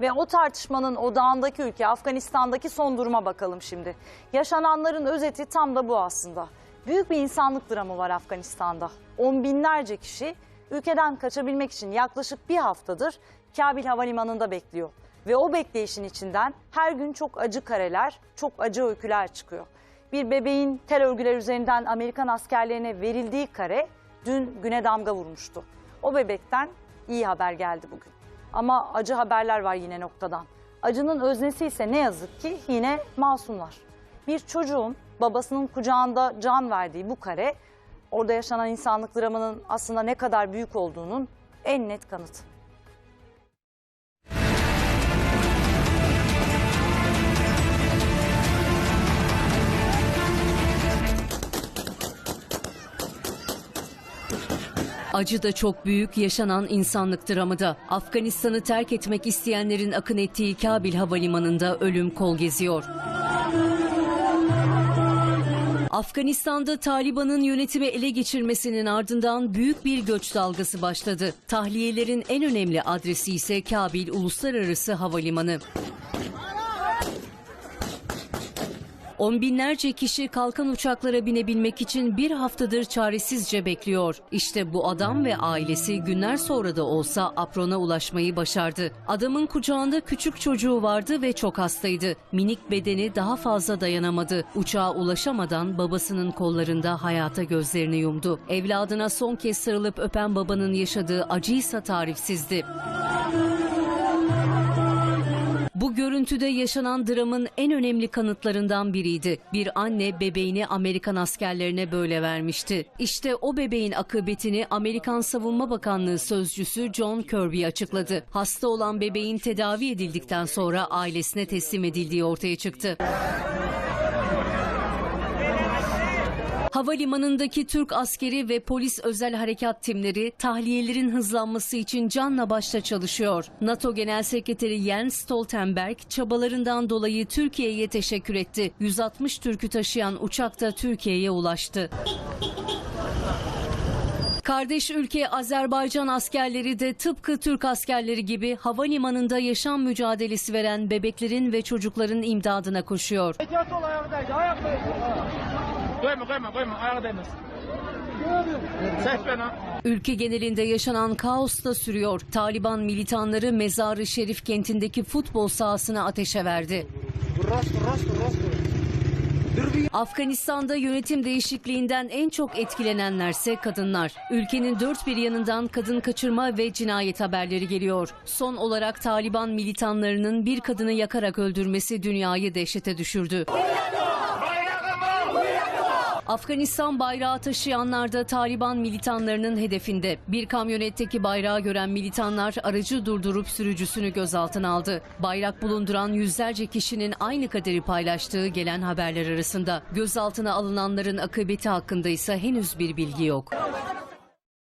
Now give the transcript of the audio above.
Ve o tartışmanın odağındaki ülke Afganistan'daki son duruma bakalım şimdi. Yaşananların özeti tam da bu aslında. Büyük bir insanlık dramı var Afganistan'da. On binlerce kişi ülkeden kaçabilmek için yaklaşık bir haftadır Kabil Havalimanı'nda bekliyor. Ve o bekleyişin içinden her gün çok acı kareler, çok acı öyküler çıkıyor. Bir bebeğin tel örgüler üzerinden Amerikan askerlerine verildiği kare dün güne damga vurmuştu. O bebekten iyi haber geldi bugün. Ama acı haberler var yine noktadan. Acının öznesi ise ne yazık ki yine masumlar. Bir çocuğun babasının kucağında can verdiği bu kare orada yaşanan insanlık dramının aslında ne kadar büyük olduğunun en net kanıtı. Acı da çok büyük yaşanan insanlık dramı da. Afganistan'ı terk etmek isteyenlerin akın ettiği Kabil Havalimanı'nda ölüm kol geziyor. Afganistan'da Taliban'ın yönetimi ele geçirmesinin ardından büyük bir göç dalgası başladı. Tahliyelerin en önemli adresi ise Kabil Uluslararası Havalimanı. On binlerce kişi kalkan uçaklara binebilmek için bir haftadır çaresizce bekliyor. İşte bu adam ve ailesi günler sonra da olsa aprona ulaşmayı başardı. Adamın kucağında küçük çocuğu vardı ve çok hastaydı. Minik bedeni daha fazla dayanamadı. Uçağa ulaşamadan babasının kollarında hayata gözlerini yumdu. Evladına son kez sarılıp öpen babanın yaşadığı acıysa tarifsizdi. Bu görüntüde yaşanan dramın en önemli kanıtlarından biriydi. Bir anne bebeğini Amerikan askerlerine böyle vermişti. İşte o bebeğin akıbetini Amerikan Savunma Bakanlığı sözcüsü John Kirby açıkladı. Hasta olan bebeğin tedavi edildikten sonra ailesine teslim edildiği ortaya çıktı. Havalimanındaki Türk askeri ve polis özel harekat timleri tahliyelerin hızlanması için canla başla çalışıyor. NATO Genel Sekreteri Jens Stoltenberg çabalarından dolayı Türkiye'ye teşekkür etti. 160 Türk'ü taşıyan uçak da Türkiye'ye ulaştı. Kardeş ülke Azerbaycan askerleri de tıpkı Türk askerleri gibi havalimanında yaşam mücadelesi veren bebeklerin ve çocukların imdadına koşuyor. Koyma, koyma, koyma, ayağa beni. Ülke genelinde yaşanan kaos da sürüyor. Taliban militanları Mezarı Şerif kentindeki futbol sahasına ateşe verdi. Afganistan'da yönetim değişikliğinden en çok etkilenenlerse kadınlar. Ülkenin dört bir yanından kadın kaçırma ve cinayet haberleri geliyor. Son olarak Taliban militanlarının bir kadını yakarak öldürmesi dünyayı dehşete düşürdü. Afganistan bayrağı taşıyanlar da Taliban militanlarının hedefinde. Bir kamyonetteki bayrağı gören militanlar aracı durdurup sürücüsünü gözaltına aldı. Bayrak bulunduran yüzlerce kişinin aynı kaderi paylaştığı gelen haberler arasında. Gözaltına alınanların akıbeti hakkında ise henüz bir bilgi yok.